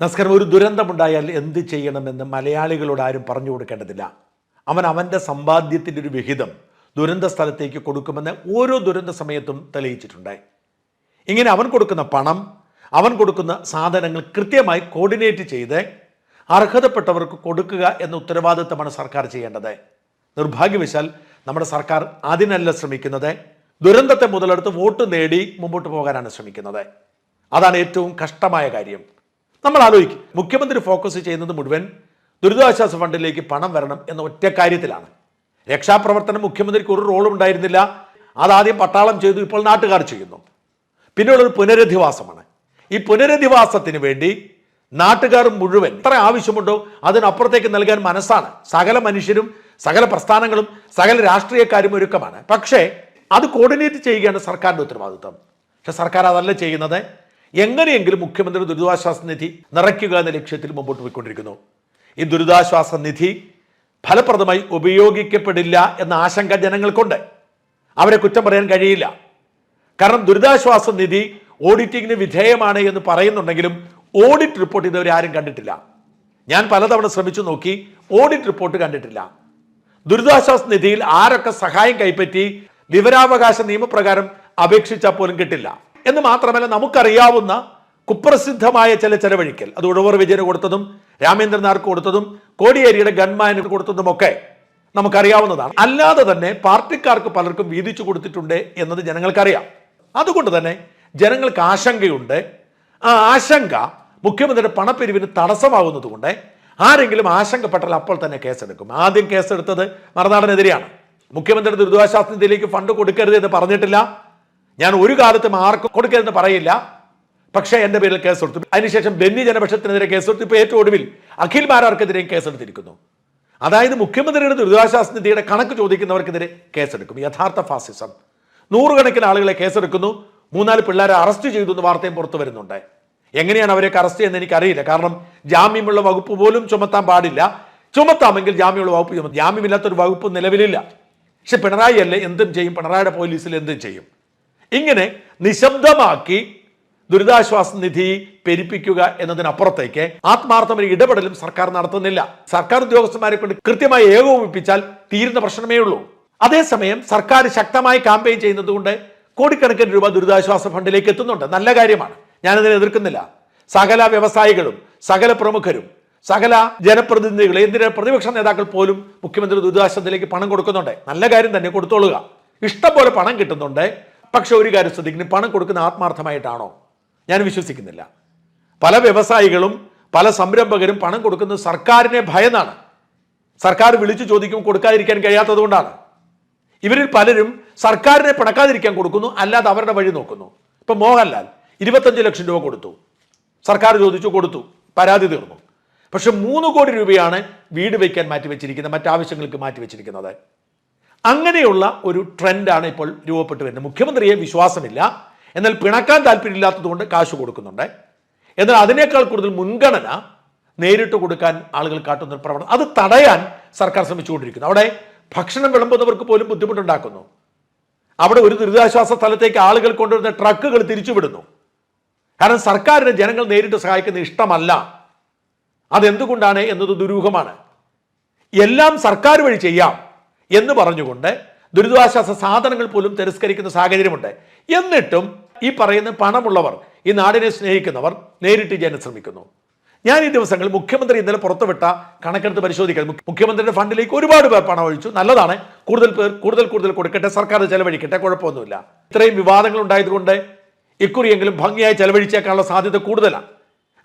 നമസ്കാരം ഒരു ദുരന്തമുണ്ടായാൽ എന്ത് ചെയ്യണമെന്ന് മലയാളികളോട് ആരും പറഞ്ഞു കൊടുക്കേണ്ടതില്ല. അവൻ അവന്റെ സമ്പാദ്യത്തിന്റെ ഒരു വിഹിതം ദുരന്ത സ്ഥലത്തേക്ക് കൊടുക്കുമെന്ന് ഓരോ ദുരന്ത സമയത്തും തെളിയിച്ചിട്ടുണ്ട്. ഇങ്ങനെ അവൻ കൊടുക്കുന്ന പണം അവൻ കൊടുക്കുന്ന സാധനങ്ങൾ കൃത്യമായി കോർഡിനേറ്റ് ചെയ്ത് അർഹതപ്പെട്ടവർക്ക് കൊടുക്കുക എന്ന ഉത്തരവാദിത്തമാണ് സർക്കാർ ചെയ്യേണ്ടത്. നിർഭാഗ്യവശാൽ നമ്മുടെ സർക്കാർ അതിനല്ല ശ്രമിക്കുന്നത്. ദുരന്തത്തെ മുതലെടുത്ത് വോട്ട് നേടി മുമ്പോട്ട് പോകാനാണ് ശ്രമിക്കുന്നത്. അതാണ് ഏറ്റവും കഷ്ടമായ കാര്യം. നമ്മൾ ആലോചിക്കും. മുഖ്യമന്ത്രി ഫോക്കസ് ചെയ്യുന്നത് മുഴുവൻ ദുരിതാശ്വാസ ഫണ്ടിലേക്ക് പണം വരണം എന്ന ഒറ്റ കാര്യത്തിലാണ്. രക്ഷാപ്രവർത്തനം മുഖ്യമന്ത്രിക്ക് ഒരു റോളും ഉണ്ടായിരുന്നില്ല. അതാദ്യം പട്ടാളം ചെയ്തു ഇപ്പോൾ നാട്ടുകാർ ചെയ്യുന്നു. പിന്നെയുള്ളത് പുനരധിവാസമാണ്. ഈ പുനരധിവാസത്തിന് വേണ്ടി നാട്ടുകാർ മുഴുവൻ എത്ര ആവശ്യമുണ്ടോ അതിനപ്പുറത്തേക്ക് നൽകാൻ മനസ്സാണ്. സകല മനുഷ്യരും സകല പ്രസ്ഥാനങ്ങളും സകല രാഷ്ട്രീയക്കാരും ഒരുക്കമാണ്. പക്ഷേ അത് കോർഡിനേറ്റ് ചെയ്യുകയാണ് സർക്കാരിന്റെ ഉത്തരവാദിത്വം. പക്ഷെ സർക്കാർ അതല്ല ചെയ്യുന്നത്. എങ്ങനെയെങ്കിലും മുഖ്യമന്ത്രിയുടെ ദുരിതാശ്വാസ നിധി നിറയ്ക്കുക എന്ന ലക്ഷ്യത്തിൽ മുമ്പോട്ട് പോയിക്കൊണ്ടിരിക്കുന്നു. ഈ ദുരിതാശ്വാസ നിധി ഫലപ്രദമായി ഉപയോഗിക്കപ്പെടില്ല എന്ന ആശങ്ക ജനങ്ങൾക്കുണ്ട്. അവരെ കുറ്റം പറയാൻ കഴിയില്ല. കാരണം ദുരിതാശ്വാസ നിധി ഓഡിറ്റിങ്ങിന് വിധേയമാണ് എന്ന് പറയുന്നുണ്ടെങ്കിലും ഓഡിറ്റ് റിപ്പോർട്ട് ഇതുവരെ ആരും കണ്ടിട്ടില്ല. ഞാൻ പലതവണ ശ്രമിച്ചു നോക്കി ഓഡിറ്റ് റിപ്പോർട്ട് കണ്ടിട്ടില്ല. ദുരിതാശ്വാസ നിധിയിൽ ആരൊക്കെ സഹായം കൈപ്പറ്റി വിവരാവകാശ നിയമപ്രകാരം അപേക്ഷിച്ചാൽ പോലും കിട്ടില്ല. എന്ന് മാത്രമല്ല നമുക്കറിയാവുന്ന കുപ്രസിദ്ധമായ ചില ചെലവഴിക്കൽ. അത് ഉഴവർ വിജയന് കൊടുത്തതും രാമേന്ദ്രനാർക്ക് കൊടുത്തതും കോടിയേരിയുടെ ഗൺമാന് കൊടുത്തതുമൊക്കെ നമുക്കറിയാവുന്നതാണ്. അല്ലാതെ തന്നെ പാർട്ടിക്കാർക്ക് പലർക്കും വീതിച്ചു കൊടുത്തിട്ടുണ്ട് എന്നത് ജനങ്ങൾക്കറിയാം. അതുകൊണ്ട് തന്നെ ജനങ്ങൾക്ക് ആശങ്കയുണ്ട്. ആ ആശങ്ക മുഖ്യമന്ത്രിയുടെ പണപ്പിരിവിന് തടസ്സമാകുന്നതുകൊണ്ട് ആരെങ്കിലും ആശങ്കപ്പെട്ടാൽ അപ്പോൾ തന്നെ കേസെടുക്കും. ആദ്യം കേസെടുത്തത് മറുനാടനെതിരെയാണ്. മുഖ്യമന്ത്രിയുടെ ദുരിതാശ്വാസ നിധിയിലേക്ക് ഫണ്ട് കൊടുക്കരുത് എന്ന് പറഞ്ഞിട്ടില്ല. ഞാൻ ഒരു കാലത്തും ആർക്കും കൊടുക്കരുതെന്ന് പറയില്ല. പക്ഷേ എന്റെ പേരിൽ കേസ് കേസെടുത്തു അതിനുശേഷം ബെന്നി ജനപക്ഷത്തിനെതിരെ കേസെടുത്തു ഇപ്പോൾ ഏറ്റവും ഒടുവിൽ അഖിൽ മാരാർക്കെതിരെയും കേസെടുത്തിരിക്കുന്നു അതായത് മുഖ്യമന്ത്രിയുടെ ദുരിതാശ്വാസ നിധിയുടെ കണക്ക് ചോദിക്കുന്നവർക്കെതിരെ കേസെടുക്കും യഥാർത്ഥ ഫാസിസം. നൂറുകണക്കിന് ആളുകളെ കേസെടുക്കുന്നു മൂന്നാൽ പിള്ളേരെ അറസ്റ്റ് ചെയ്തു എന്ന് വാർത്തയും പുറത്തു വരുന്നുണ്ട്. എങ്ങനെയാണ് അവരെയൊക്കെ അറസ്റ്റ് ചെയ്യുന്നത് എനിക്കറിയില്ല. കാരണം ജാമ്യമുള്ള വകുപ്പ് പോലും ചുമത്താൻ പാടില്ല. ചുമത്താമെങ്കിൽ ജാമ്യമുള്ള വകുപ്പ് ചുമത്തും ജാമ്യമില്ലാത്തൊരു വകുപ്പ് നിലവിലില്ല. പക്ഷെ പിണറായി അല്ലേ എന്തും ചെയ്യും? പിണറായിയുടെ പോലീസിൽ എന്തും ചെയ്യും? ഇങ്ങനെ നിശബ്ദമാക്കി ദുരിതാശ്വാസ നിധി പെരിപ്പിക്കുക എന്നതിനപ്പുറത്തേക്ക് ആത്മാർത്ഥമായ ഇടപെടലും സർക്കാർ നടത്തുന്നില്ല. സർക്കാർ ഉദ്യോഗസ്ഥന്മാരെ കൊണ്ട് കൃത്യമായി ഏകോപിപ്പിച്ചാൽ തീരുന്ന പ്രശ്നമേ ഉള്ളൂ. അതേസമയം സർക്കാർ ശക്തമായി ക്യാമ്പയിൻ ചെയ്യുന്നത് കൊണ്ട് കോടിക്കണക്കിന് രൂപ ദുരിതാശ്വാസ ഫണ്ടിലേക്ക് എത്തുന്നുണ്ട്. നല്ല കാര്യമാണ്. ഞാനതിനെ എതിർക്കുന്നില്ല. സകല വ്യവസായികളും സകല പ്രമുഖരും സകല ജനപ്രതിനിധികൾ എന്തിന് പ്രതിപക്ഷ നേതാക്കൾ പോലും മുഖ്യമന്ത്രി ദുരിതാശ്വാസത്തിലേക്ക് പണം കൊടുക്കുന്നുണ്ട്. നല്ല കാര്യം തന്നെ കൊടുത്തോളുക. ഇഷ്ടം പോലെ പണം കിട്ടുന്നുണ്ട്. പക്ഷെ ഒരു കാര്യം ശ്രദ്ധിക്കുന്നു പണം കൊടുക്കുന്ന ആത്മാർത്ഥമായിട്ടാണോ? ഞാൻ വിശ്വസിക്കുന്നില്ല. പല വ്യവസായികളും പല സംരംഭകരും പണം കൊടുക്കുന്നത് സർക്കാരിനെ ഭയന്നാണ്. സർക്കാർ വിളിച്ചു ചോദിക്കും കൊടുക്കാതിരിക്കാൻ കഴിയാത്തത് കൊണ്ടാണ്. ഇവരിൽ പലരും സർക്കാരിനെ പിണക്കാതിരിക്കാൻ കൊടുക്കുന്നു അല്ലാതെ അവരുടെ വഴി നോക്കുന്നു. ഇപ്പൊ മോഹൻലാൽ ഇരുപത്തഞ്ച് ലക്ഷം രൂപ കൊടുത്തു. സർക്കാർ ചോദിച്ചു കൊടുത്തു. പരാതി തീർന്നു. പക്ഷെ മൂന്ന് കോടി രൂപയാണ് വീട് വയ്ക്കാൻ മാറ്റിവെച്ചിരിക്കുന്നത് മറ്റാവശ്യങ്ങൾക്ക് മാറ്റിവെച്ചിരിക്കുന്നത്. അങ്ങനെയുള്ള ഒരു ട്രെൻഡാണ് ഇപ്പോൾ രൂപപ്പെട്ടു വരുന്നത്. മുഖ്യമന്ത്രിയെ വിശ്വാസമില്ല. എന്നാൽ പിണക്കാൻ താല്പര്യമില്ലാത്തതുകൊണ്ട് കാശ് കൊടുക്കുന്നുണ്ട്. എന്നാൽ അതിനേക്കാൾ കൂടുതൽ മുൻഗണന നേരിട്ട് കൊടുക്കാൻ ആളുകൾ കാട്ടുന്ന പ്രവണത. അത് തടയാൻ സർക്കാർ ശ്രമിച്ചുകൊണ്ടിരിക്കുന്നു. അവിടെ ഭക്ഷണം വിളമ്പുന്നവർക്ക് പോലും ബുദ്ധിമുട്ടുണ്ടാക്കുന്നു. അവിടെ ഒരു ദുരിതാശ്വാസ സ്ഥലത്തേക്ക് ആളുകൾ കൊണ്ടുവരുന്ന ട്രക്കുകൾ തിരിച്ചുവിടുന്നു. കാരണം സർക്കാരിനെ ജനങ്ങൾ നേരിട്ട് സഹായിക്കുന്ന ഇഷ്ടമല്ല. അതെന്തുകൊണ്ടാണ് എന്നത് ദുരൂഹമാണ്. എല്ലാം സർക്കാർ വഴി ചെയ്യാം. എന്ന് പറഞ്ഞുകൊണ്ട് ദുരിതാശ്വാസ സാധനങ്ങൾ പോലും തിരസ്കരിക്കുന്ന സാഹചര്യമുണ്ട്. എന്നിട്ടും ഈ പറയുന്ന പണമുള്ളവർ ഈ നാടിനെ സ്നേഹിക്കുന്നവർ നേരിട്ട് ചെയ്യാൻ ശ്രമിക്കുന്നു. ഞാൻ ഈ ദിവസങ്ങളിൽ മുഖ്യമന്ത്രി ഇന്നലെ പുറത്തുവിട്ട കണക്കെടുത്ത് പരിശോധിക്കാൻ മുഖ്യമന്ത്രിയുടെ ഫണ്ടിലേക്ക് ഒരുപാട് പേർ പണം ഒഴിച്ചു. നല്ലതാണ്. കൂടുതൽ പേർ കൂടുതൽ കൂടുതൽ കൊടുക്കട്ടെ. സർക്കാർ ചെലവഴിക്കട്ടെ. കുഴപ്പമൊന്നുമില്ല. ഇത്രയും വിവാദങ്ങൾ ഉണ്ടായതുകൊണ്ട് ഇക്കുറിയെങ്കിലും ഭംഗിയായി ചെലവഴിച്ചേക്കാനുള്ള സാധ്യത കൂടുതലാണ്.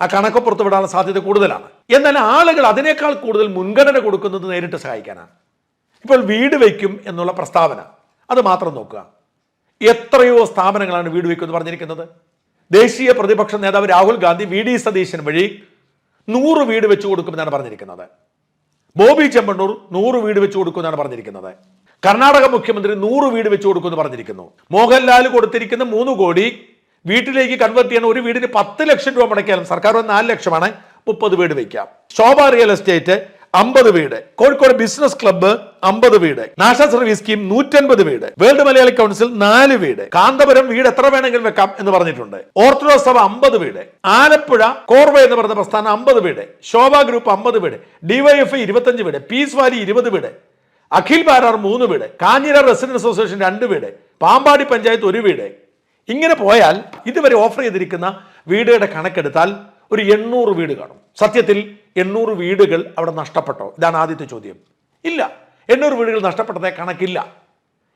ആ കണക്ക് പുറത്തുവിടാനുള്ള സാധ്യത കൂടുതലാണ്. എന്നാൽ ആളുകൾ അതിനേക്കാൾ കൂടുതൽ മുൻഗണന കൊടുക്കുന്നത് നേരിട്ട് സഹായിക്കാനാണ്. ഇപ്പോൾ വീട് വയ്ക്കും എന്നുള്ള പ്രസ്താവന. അത് മാത്രം നോക്കുക. എത്രയോ സ്ഥാപനങ്ങളാണ് വീട് വയ്ക്കും എന്ന് പറഞ്ഞിരിക്കുന്നത്. ദേശീയ പ്രതിപക്ഷ നേതാവ് രാഹുൽ ഗാന്ധി വി ഡി സതീശൻ വഴി നൂറ് വീട് വെച്ചു കൊടുക്കുമെന്നാണ് പറഞ്ഞിരിക്കുന്നത്. ബോബി ചെമ്മണ്ണൂർ നൂറ് വീട് വെച്ചു കൊടുക്കുമെന്നാണ് പറഞ്ഞിരിക്കുന്നത്. കർണാടക മുഖ്യമന്ത്രി നൂറ് വീട് വെച്ചു കൊടുക്കുമെന്ന് പറഞ്ഞിരിക്കുന്നു. മോഹൻലാൽ കൊടുത്തിരിക്കുന്ന മൂന്ന് കോടി വീട്ടിലേക്ക് കൺവേർട്ട് ചെയ്യണം. ഒരു വീടിന് പത്ത് ലക്ഷം രൂപ മുടക്കിയാലും സർക്കാർ നാല് ലക്ഷമാണ് മുപ്പത് വീട് വയ്ക്കാം ശോഭ റിയൽ എസ്റ്റേറ്റ് അമ്പത് വീട്. കോഴിക്കോട് ബിസിനസ് ക്ലബ്ബ് അമ്പത് വീട്. നാഷണൽ സർവീസ് സ്കീം നൂറ്റൻപത് വീട്. വേൾഡ് മലയാളി കൗൺസിൽ നാല് വീട്. കാന്തപുരം വീട് എത്ര വേണമെങ്കിലും വെക്കാം എന്ന് പറഞ്ഞിട്ടുണ്ട്. ഓർത്തഡോക്സ് സഭ അമ്പത് വീട്. ആലപ്പുഴ കോർവ എന്ന് പറയുന്ന പ്രസ്ഥാനം അമ്പത് വീട്. ശോഭ ഗ്രൂപ്പ് അമ്പത് വീട്. ഡിവൈഎഫ് ഇരുപത്തഞ്ച് വീട്. പീസ് വാലി ഇരുപത് വീട്. അഖിൽ ബാരാർ മൂന്ന് വീട്. കാഞ്ഞിര റെസിഡൻസ് അസോസിയേഷൻ രണ്ട് വീട്. പാമ്പാടി പഞ്ചായത്ത് ഒരു വീട്. ഇങ്ങനെ പോയാൽ ഇതുവരെ ഓഫർ ചെയ്തിരിക്കുന്ന വീടുകളുടെ കണക്കെടുത്താൽ ഒരു എണ്ണൂറ് വീട് കാണും. സത്യത്തിൽ എണ്ണൂറ് വീടുകൾ അവിടെ നഷ്ടപ്പെട്ടോ? ഇതാണ് ആദ്യത്തെ ചോദ്യം. ഇല്ല. എണ്ണൂറ് വീടുകൾ നഷ്ടപ്പെട്ടതേ കണക്കില്ല.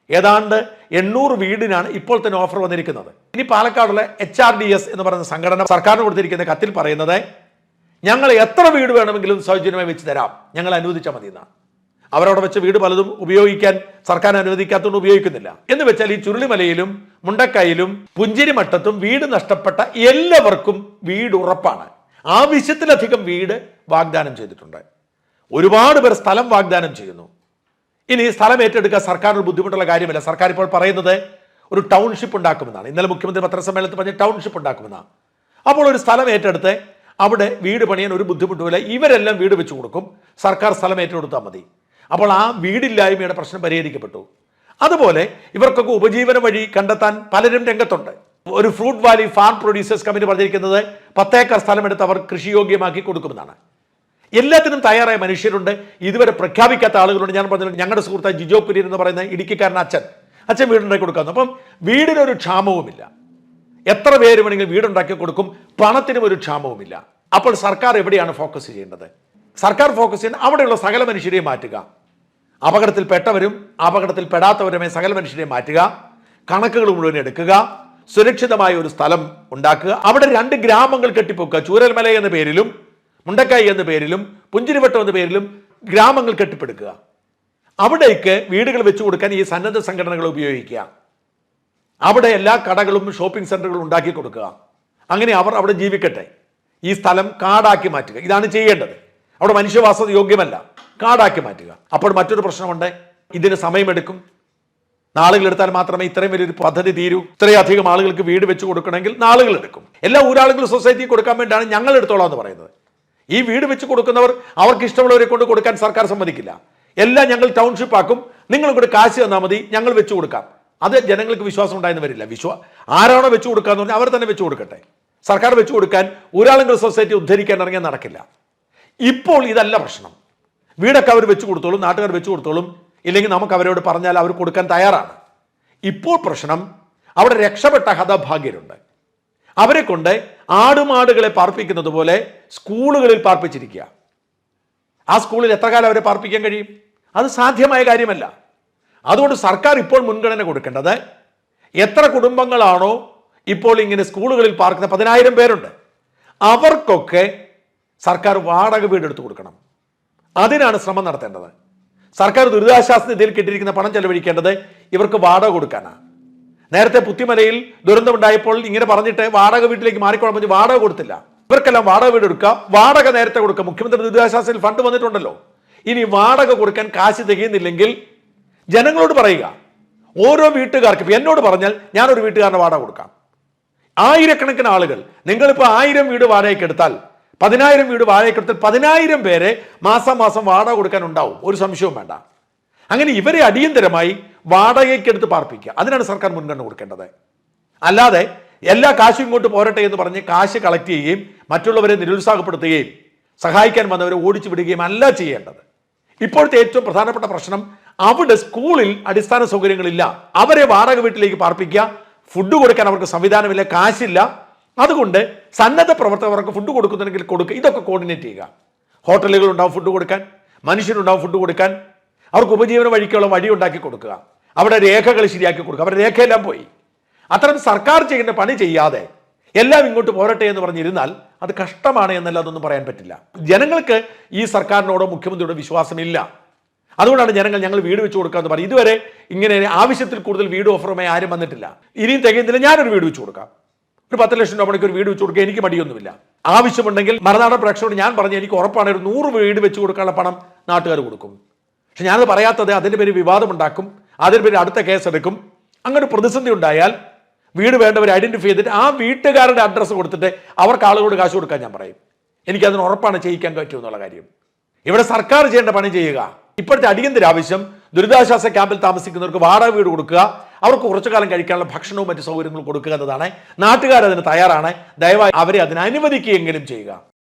ഏതാണ്ട് എണ്ണൂറ് വീടിനാണ് ഇപ്പോൾ തന്നെ ഓഫർ വന്നിരിക്കുന്നത്. ഇനി പാലക്കാടുള്ള എച്ച് ആർ ഡി എസ് എന്ന് പറയുന്ന സംഘടന സർക്കാരിന് കൊടുത്തിരിക്കുന്ന കത്തിൽ പറയുന്നത് ഞങ്ങൾ എത്ര വീട് വേണമെങ്കിലും സൗജന്യമായി വെച്ച് തരാം. ഞങ്ങൾ അനുവദിച്ചാൽ മതി എന്നാണ് അവരവിടെ വെച്ച് വീട് പലതും ഉപയോഗിക്കാൻ സർക്കാർ അനുവദിക്കാത്തതുകൊണ്ട് ഉപയോഗിക്കുന്നില്ല. എന്ന് വെച്ചാൽ ഈ ചുരുളിമലയിലും മുണ്ടക്കയിലും പുഞ്ചിരിമട്ടത്തും വീട് നഷ്ടപ്പെട്ട എല്ലാവർക്കും വീട് ഉറപ്പാണ്. ആവശ്യത്തിലധികം വീട് വാഗ്ദാനം ചെയ്തിട്ടുണ്ട്. ഒരുപാട് പേർ സ്ഥലം വാഗ്ദാനം ചെയ്യുന്നു. ഇനി സ്ഥലം ഏറ്റെടുക്കാൻ സർക്കാരിന് ബുദ്ധിമുട്ടുള്ള കാര്യമല്ല. സർക്കാർ ഇപ്പോൾ പറയുന്നത് ഒരു ടൗൺഷിപ്പ് ഉണ്ടാക്കുമെന്നാണ്. ഇന്നലെ മുഖ്യമന്ത്രി പത്രസമ്മേളനത്തിൽ പറഞ്ഞ ടൗൺഷിപ്പ് ഉണ്ടാക്കുമെന്നാണ്. അപ്പോൾ ഒരു സ്ഥലം ഏറ്റെടുത്ത് അവിടെ വീട് പണിയാൻ ഒരു ബുദ്ധിമുട്ടുമില്ല. ഇവരെല്ലാം വീട് വെച്ചു കൊടുക്കും. സർക്കാർ സ്ഥലം ഏറ്റെടുത്താൽ മതി. അപ്പോൾ ആ വീടില്ലായ്മയുടെ പ്രശ്നം പരിഹരിക്കപ്പെട്ടു. അതുപോലെ ഇവർക്കൊക്കെ ഉപജീവന വഴി കണ്ടെത്താൻ പലരും രംഗത്തുണ്ട്. ഒരു fruit valley farm producers company പറഞ്ഞിരിക്കുന്നത് പത്തേക്കർ സ്ഥലമെടുത്ത് അവർ കൃഷിയോഗ്യമാക്കി കൊടുക്കുമെന്നാണ്. എല്ലാത്തിനും തയ്യാറായ മനുഷ്യരുണ്ട്. ഇതുവരെ പ്രഖ്യാപിക്കാത്ത ആളുകളുണ്ട്. ഞാൻ പറഞ്ഞു ഞങ്ങളുടെ സുഹൃത്തായ ജിജോ കുര്യൻ എന്ന് പറയുന്ന ഇടുക്കിക്കാരൻ അച്ഛൻ. അച്ഛൻ വീടുണ്ടാക്കി കൊടുക്കാമെന്ന് അപ്പം വീടിനൊരു ക്ഷാമവുമില്ല. എത്ര പേര് വേണമെങ്കിലും വീടുണ്ടാക്കി കൊടുക്കും. പണത്തിനും ഒരു ക്ഷാമവുമില്ല. അപ്പോൾ സർക്കാർ എവിടെയാണ് ഫോക്കസ് ചെയ്യേണ്ടത്? സർക്കാർ ഫോക്കസ് ചെയ്യുന്ന അവിടെയുള്ള സകല മനുഷ്യരെ മാറ്റുക. അപകടത്തിൽ പെട്ടവരും അപകടത്തിൽ പെടാത്തവരുമായി സകല മനുഷ്യരെ മാറ്റുക. കണക്കുകൾ മുഴുവൻ എടുക്കുക. സുരക്ഷിതമായ ഒരു സ്ഥലം ഉണ്ടാക്കുക. അവിടെ രണ്ട് ഗ്രാമങ്ങൾ കെട്ടിപ്പൊക്കുക. ചൂരൽമല എന്ന പേരിലും മുണ്ടക്കായി എന്ന പേരിലും പുഞ്ചിരിവട്ടം എന്ന പേരിലും ഗ്രാമങ്ങൾ കെട്ടിപ്പടുക്കുക. അവിടേക്ക് വീടുകൾ വെച്ചു കൊടുക്കാൻ ഈ സന്നദ്ധ സംഘടനകൾ ഉപയോഗിക്കുക. അവിടെ എല്ലാ കടകളും ഷോപ്പിംഗ് സെന്ററുകളും ഉണ്ടാക്കി കൊടുക്കുക. അങ്ങനെ അവർ അവിടെ ജീവിക്കട്ടെ. ഈ സ്ഥലം കാടാക്കി മാറ്റുക. ഇതാണ് ചെയ്യേണ്ടത്. അവിടെ മനുഷ്യവാസ യോഗ്യമല്ല. കാടാക്കി മാറ്റുക. അപ്പോൾ മറ്റൊരു പ്രശ്നമുണ്ട്. ഇതിന് സമയമെടുക്കും. നാളുകൾ എടുത്താൽ മാത്രമേ ഇത്രയും വലിയൊരു പദ്ധതി തീരൂ. ഇത്രയധികം ആളുകൾക്ക് വീട് വെച്ച് കൊടുക്കണമെങ്കിൽ നാളുകൾ എടുക്കും എല്ലാ ഊരാളുകളും സൊസൈറ്റി കൊടുക്കാൻ വേണ്ടിയാണ് ഞങ്ങൾ എടുത്തോളാം എന്ന് പറയുന്നത്. ഈ വീട് വെച്ച് കൊടുക്കുന്നവർ അവർക്ക് ഇഷ്ടമുള്ളവരെ കൊണ്ട് കൊടുക്കാൻ സർക്കാർ സമ്മതിക്കില്ല. എല്ലാം ഞങ്ങൾ ടൗൺഷിപ്പ് ആക്കും. നിങ്ങൾ കൂടെ കാശ് തന്നാൽ മതി ഞങ്ങൾ വെച്ച് കൊടുക്കാം. അത് ജനങ്ങൾക്ക് വിശ്വാസം ഉണ്ടായെന്ന് വരില്ല. വിശ്വാ ആരാണോ വെച്ച് കൊടുക്കാന്ന് പറഞ്ഞാൽ അവർ തന്നെ വെച്ച് കൊടുക്കട്ടെ. സർക്കാർ വെച്ച് കൊടുക്കാൻ ഊരാളുകൾ സൊസൈറ്റി ഉദ്ധരിക്കാൻ ഇറങ്ങിയാൽ നടക്കില്ല. ഇപ്പോൾ ഇതല്ല പ്രശ്നം. വീടൊക്കെ അവർ വെച്ച് കൊടുത്തോളും നാട്ടുകാർ വെച്ച് കൊടുത്തോളും ഇല്ലെങ്കിൽ നമുക്ക് അവരോട് പറഞ്ഞാൽ അവർ കൊടുക്കാൻ തയ്യാറാണ്. ഇപ്പോൾ പ്രശ്നം അവിടെ രക്ഷപ്പെട്ട ഹതഭാഗ്യരുണ്ട്. അവരെ കൊണ്ട് ആടുമാടുകളെ പാർപ്പിക്കുന്നത് പോലെ സ്കൂളുകളിൽ പാർപ്പിച്ചിരിക്കുക. ആ സ്കൂളിൽ എത്ര കാലം അവരെ പാർപ്പിക്കാൻ കഴിയും? അത് സാധ്യമായ കാര്യമല്ല. അതുകൊണ്ട് സർക്കാർ ഇപ്പോൾ മുൻഗണന കൊടുക്കേണ്ടത് എത്ര കുടുംബങ്ങളാണോ ഇപ്പോൾ ഇങ്ങനെ സ്കൂളുകളിൽ പാർക്കുന്ന പതിനായിരം പേരുണ്ട്. അവർക്കൊക്കെ സർക്കാർ വാടക വീട് എടുത്തു കൊടുക്കണം. അതിനാണ് ശ്രമം നടത്തേണ്ടത്. സർക്കാർ ദുരിതാശ്വാസ നിധിയിൽ കിട്ടിയിരിക്കുന്ന പണം ചെലവഴിക്കേണ്ടത് ഇവർക്ക് വാടക കൊടുക്കാനാണ്. നേരത്തെ പുത്തിമലയിൽ ദുരന്തമുണ്ടായപ്പോൾ ഇങ്ങനെ പറഞ്ഞിട്ട് വാടക വീട്ടിലേക്ക് മാറിക്കോളാൻ പറഞ്ഞ് വാടക കൊടുത്തില്ല. ഇവർക്കെല്ലാം വാടക വീട് എടുക്കുക വാടക നേരത്തെ കൊടുക്കുക മുഖ്യമന്ത്രി ദുരിതാശ്വാസത്തിൽ ഫണ്ട് വന്നിട്ടുണ്ടല്ലോ. ഇനി വാടക കൊടുക്കാൻ കാശ് തികയുന്നില്ലെങ്കിൽ ജനങ്ങളോട് പറയുക. ഓരോ വീട്ടുകാർക്ക് എന്നോട് പറഞ്ഞാൽ ഞാനൊരു വീട്ടുകാരന് വാടക കൊടുക്കാം. ആയിരക്കണക്കിന് ആളുകൾ നിങ്ങളിപ്പോൾ ആയിരം വീട് വാടകയ്ക്ക് എടുത്താൽ പതിനായിരം വീട് വാടകയ്ക്ക് എടുത്താൽ പതിനായിരം പേരെ മാസം മാസം വാടക കൊടുക്കാൻ ഉണ്ടാവും. ഒരു സംശയവും വേണ്ട. അങ്ങനെ ഇവരെ അടിയന്തരമായി വാടകയ്ക്കെടുത്ത് പാർപ്പിക്കുക. അതിനാണ് സർക്കാർ മുൻഗണന കൊടുക്കേണ്ടത്. അല്ലാതെ എല്ലാ കാശും ഇങ്ങോട്ട് പോരട്ടെ എന്ന് പറഞ്ഞ് കാശ് കളക്ട് ചെയ്യുകയും മറ്റുള്ളവരെ നിരുത്സാഹപ്പെടുത്തുകയും സഹായിക്കാൻ വന്നവരെ ഓടിച്ചു വിടുകയും അല്ല ചെയ്യേണ്ടത്. ഇപ്പോഴത്തെ ഏറ്റവും പ്രധാനപ്പെട്ട പ്രശ്നം അവിടെ സ്കൂളിൽ അടിസ്ഥാന സൗകര്യങ്ങളില്ല. അവരെ വാടക വീട്ടിലേക്ക് പാർപ്പിക്കുക. ഫുഡ് കൊടുക്കാൻ അവർക്ക് സംവിധാനമില്ല കാശില്ല. അതുകൊണ്ട് സന്നദ്ധ പ്രവർത്തകർക്ക് ഫുഡ് കൊടുക്കുന്നുണ്ടെങ്കിൽ കൊടുക്കുക ഇതൊക്കെ കോർഡിനേറ്റ് ചെയ്യുക. ഹോട്ടലുകൾ ഉണ്ടാവും ഫുഡ് കൊടുക്കാൻ മനുഷ്യരുണ്ടാവും ഫുഡ് കൊടുക്കാൻ. അവർക്ക് ഉപജീവന വഴിക്കുള്ള വഴി ഉണ്ടാക്കി കൊടുക്കുക. അവിടെ രേഖകൾ ശരിയാക്കി കൊടുക്കുക. അവരുടെ രേഖയെല്ലാം പോയി. അത്തരം സർക്കാർ ചെയ്യുന്ന പണി ചെയ്യാതെ എല്ലാം ഇങ്ങോട്ട് പോരട്ടെ എന്ന് പറഞ്ഞിരുന്നാൽ അത് കഷ്ടമാണ് എന്നല്ല അതൊന്നും പറയാൻ പറ്റില്ല. ജനങ്ങൾക്ക് ഈ സർക്കാരിനോടോ മുഖ്യമന്ത്രിയോടോ വിശ്വാസമില്ല. അതുകൊണ്ടാണ് ജനങ്ങൾ ഞങ്ങൾ വീട് വെച്ച് കൊടുക്കാമെന്ന് പറയും ഇതുവരെ ഇങ്ങനെ ആവശ്യത്തിൽ കൂടുതൽ വീട് ഓഫറുമായി ആരും വന്നിട്ടില്ല. ഇനിയും തികയുന്നില്ല. ഞാനൊരു വീട് വെച്ച് കൊടുക്കാം. ഒരു പത്ത് ലക്ഷം രൂപ മണിക്ക് ഒരു വീട് വെച്ച് കൊടുക്കുക എനിക്ക് മടിയൊന്നുമില്ല. ആവശ്യമുണ്ടെങ്കിൽ മറുനാടൻ പ്രേക്ഷകരോട് ഞാൻ പറഞ്ഞു എനിക്ക് ഉറപ്പാണ് ഒരു നൂറ് വീട് വെച്ച് കൊടുക്കാനുള്ള പണം നാട്ടുകാർ കൊടുക്കും. പക്ഷെ ഞാനത് പറയാത്തത് അതിന്റെ പേര് വിവാദമുണ്ടാക്കും അതിന് പേര് അടുത്ത കേസെടുക്കും അങ്ങനെ പ്രതിസന്ധി ഉണ്ടായാൽ വീട് വേണ്ടവർ ഐഡന്റിഫൈ ചെയ്തിട്ട് ആ വീട്ടുകാരുടെ അഡ്രസ്സ് കൊടുത്തിട്ട് അവർക്ക് ആളുകളോട് കാശ് കൊടുക്കാൻ ഞാൻ പറയും. എനിക്കതിന് ഉറപ്പാണ് ചെയ്യിക്കാൻ പറ്റും എന്നുള്ള കാര്യം. ഇവിടെ സർക്കാർ ചെയ്യേണ്ട പണി ചെയ്യുക. ഇപ്പോഴത്തെ അടിയന്തര ആവശ്യം ദുരിതാശ്വാസ ക്യാമ്പിൽ താമസിക്കുന്നവർക്ക് വാടക വീട് കൊടുക്കുക അവർക്ക് കുറച്ചു കാലം കഴിക്കാനുള്ള ഭക്ഷണവും മറ്റു സൗകര്യങ്ങളും കൊടുക്കുക എന്നതാണ് നാട്ടുകാരതിന് തയ്യാറാണ്. ദയവായി അവരെ അതിന് അനുവദിക്കുകയെങ്കിലും ചെയ്യുക.